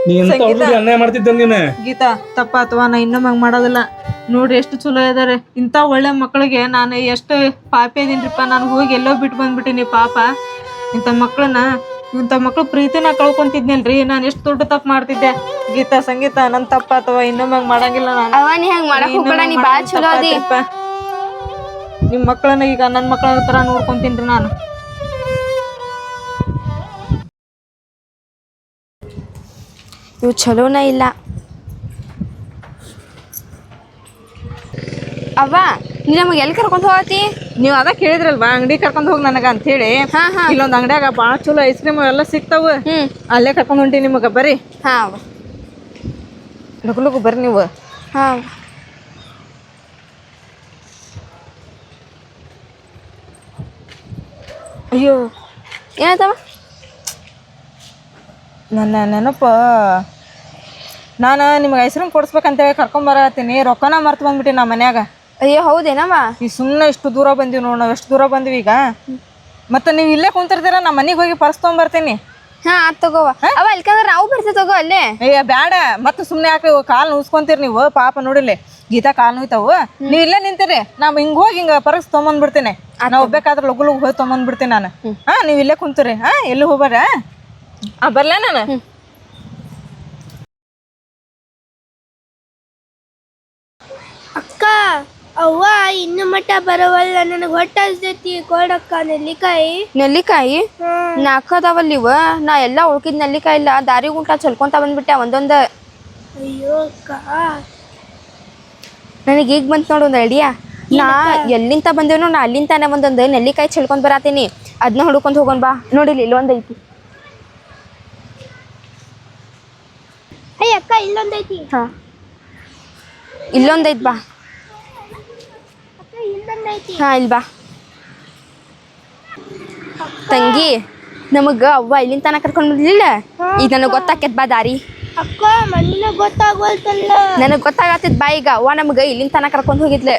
ನೀ ಎಂತ ಸಂಗೀತ. ಹುಡುಗಿ ಅನ್ಯಾಯ ಮಾಡ್ತಿದ್ದೆ ನೀನು? ಗೀತಾ ತಪ್ಪಾತವ ನಾ ಇನ್ನೊಮ್ಮೆ ಹಂಗೆ ಮಾಡೋದಿಲ್ಲ. ನೋಡ್ರಿ ಎಷ್ಟು ಚಲೋ ಇದಾರೆ. ಇಂಥ ಒಳ್ಳೆ ಮಕ್ಕಳಿಗೆ ನಾನು ಎಷ್ಟು ಪಾಪಿ ಇದೀನಿಪ್ಪ ನಾನು ಹೋಗಿ ಎಲ್ಲೋ ಬಿಟ್ಟು ಬಂದ್ಬಿಟ್ಟಿನಿ ಪಾಪ. ಇಂಥ ಮಕ್ಕಳನ್ನ ಇಂಥ ಮಕ್ಳು ಪ್ರೀತಿನ ಕಳ್ಕೊಂತಿದ್ನಲ್ರಿ. ನಾನು ಎಷ್ಟು ದೊಡ್ಡ ತಪ್ಪು ಮಾಡ್ತಿದ್ದೆ. ಗೀತಾ ಸಂಗೀತ ನನ್ನ ಅಥವಾ ಇನ್ನೊಮ್ಮೆ ಹಂಗೆ ಮಾಡಂಗಿಲ್ಲ ನಾನು. ಅವ್ವ ನೀ ಹಂಗೆ ಮಾಡಕ್ ಹೋಗ್ಬೇಡ ನೀ ಭಾಳ ಚಲೋ ಅದಿ. ನಿಮ್ಮ ಮಕ್ಕಳನ್ನ ಈಗ ನನ್ನ ಮಕ್ಕಳ ತರ ನೋಡ್ಕೊಂತೀನಿ ನಾನು. ಇವು ಚಲೋನ ಇಲ್ಲ. ಅವ್ವ ನೀ ನಮಗೆ ಎಲ್ಲಿ ಕರ್ಕೊಂಡು ಹೋಗತಿ ನೀವು ಅದ ಕೇಳಿದ್ರಲ್ವಾ ಅಂಗಡಿ ಕರ್ಕೊಂಡು ಹೋಗಿ ನನಗೆ ಅಂತೇಳಿ. ಹಾ ಹಾ. ಇಲ್ಲೊಂದು ಅಂಗಡಿಯಾಗ ಭಾಳ ಚಲೋ ಐಸ್ ಕ್ರೀಮ್ ಎಲ್ಲ ಸಿಗ್ತಾವ. ಅಲ್ಲೇ ಕರ್ಕೊಂಡು ಹೊಂಟಿ ನಿಮಗೆ ಬರ್ರಿ. ಹಾ ಅವ್ವ. ಲಗು ಲಗು ಬರ್ರಿ ನೀವು. ಹಾ. ಅಯ್ಯೋ ಏನಾಯ್ತವ ನನ್ನ ನೆನಪು ನಾನು ನಿಮ್ಗೆ ಐಸ್ ಕ್ರೀಮ್ ಕೊಡಿಸ್ಬೇಕಂತೇಳಿ ಕರ್ಕೊಂಬರತ್ತೀನಿ ರೊಕ್ಕನ ಮರ್ತು ಬಂದ್ಬಿಟ್ಟು ನಮ್ಮ ಮನ್ಯಾಗ. ಅಯ್ಯೋ ಹೌದೇನವ ಈ ಸುಮ್ಮನೆ ಇಷ್ಟು ದೂರ ಬಂದೀವಿ ನೋಡಿ ನಾವು ಎಷ್ಟು ದೂರ ಬಂದ್ವಿ ಈಗ? ಮತ್ತೆ ನೀವು ಇಲ್ಲೇ ಕುಂತಿರ್ತೀರ? ನಮ್ಮ ಮನೆಗೆ ಹೋಗಿ ಪರ್ಸ್ ತೊಗೊಂಬರ್ತೀನಿ. ಹಾ ಆತ್ ತಗೋವ ಅವ ಅಲ್ಕಂದ್ರ ನಾವು ಬರ್ತೀವಿ ತಗೋ ಅಲ್ಲೇ. ಅಯ್ಯ ಬ್ಯಾಡ. ಮತ್ತೆ ಸುಮ್ಮನೆ ಯಾಕೆ ಕಾಲು ನುಸ್ಕೊಂತೀರಿ ನೀವು? ಪಾಪ ನೋಡಿಲಿ ಗೀತಾ ಕಾಲು ನೋಯ್ತಾವು. ನೀವು ಇಲ್ಲೇ ನಿಂತೀರಿ. ನಾವು ಹಿಂಗೆ ಹೋಗಿ ಹಿಂಗೆ ಪರ್ಸ್ ತೊಗೊಂಬಂದ್ಬಿಡ್ತೀನಿ. ನಾವು ಹೋಗ್ಬೇಕಾದ್ರೆ ಲಗು ಲಗು ಹೋಗಿ ತೊಗೊಂಬಂದ್ಬಿಡ್ತೀನಿ ನಾನು. ಹಾ ನೀವು ಇಲ್ಲೇ ಕುಂತೀರಿ. ಹಾ ಎಲ್ಲಿ ಹೋಗ್ಬಾರ ಆ ಬರ್ಲಾ ನಾನು? ಅಕ್ಕ ಅವ್ವ ಇನ್ನು ಮಟ್ಟ ಬರವಲ್ಲ. ನನಗೆ ಹೊಟ್ಟ ಹಸ್ದೈತಿ. ಕೊಡಕ್ಕ ನೆಲ್ಲಿಕಾಯಿ. ನೆಲ್ಲಿಕಾಯಿ? ನಾಕದವಲ್ಲ ಇವ. ನಾ ಎಲ್ಲಾ ಉಳ್ಕಿದ್ ನೆಲ್ಲಿಕಾಯಿ ಇಲ್ಲ. ದಾರಿ ಗುಂಟ ಚಲ್ಕೊಂತ ಬಂದ್ಬಿಟ್ಟೆ ಒಂದೊಂದ ಅಯ್ಯೋ ಅಕ್ಕ. ನನಗೆ ಈಗ ಬಂತು ನೋಡು ಒಂದು ಐಡಿಯಾ ನಾ ಎಲ್ಲಿಂದ ಬಂದೇನೋ ನಾ ಅಲ್ಲಿಂದಾನೆ ಒಂದೊಂದು ನೆಲ್ಲಿಕಾಯಿ ಚೆಲ್ಕೊಂಡ್ ಬರತೀನಿ. ಅದನ್ನ ಹುಡ್ಕೊಂಡ್ ಹೋಗೋಣ ಬಾ. ನೋಡಿಲಿ ಇಲ್ಲೊಂದು ಐತಿ ಅಯ್ಯ ಅಕ್ಕ ಇಲ್ಲೊಂದೈತಿ. ಹಾ. ಇಲ್ಲೊಂದೈತಿ ಬಾ. ಅಕ್ಕ ಇಲ್ಲೊಂದೈತಿ. ಹಾ ಇಲ್ಲಿ ಬಾ. ತಂಗಿ ನಮಗ ಅವ್ವ ಇಲ್ಲಿಂದ ತನಕ ಕರ್ಕೊಂಡ್ ಬಂದಿಲ್ಲ? ಈಗ ನನಗೆ ಗೊತ್ತಾಕೈತ್ ಬಾ ದಾರಿ. ಅಕ್ಕ ಮನಿನ ಗೊತ್ತಾಗೋಲ್ತಲ್ಲ. ನನಗೆ ಗೊತ್ತಾಗತ್ತಿದ್ ಬಾ ಈಗ. ಅವ್ವ ನಮ್ಗೆ ಇಲ್ಲಿಂದ ತನಕ ಕರ್ಕೊಂಡು ಹೋಗಿದ್ಲೆ.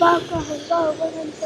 ಬಾ ಅಕ್ಕ ಹಂಗ ಹೋಗೋಣಂತೆ.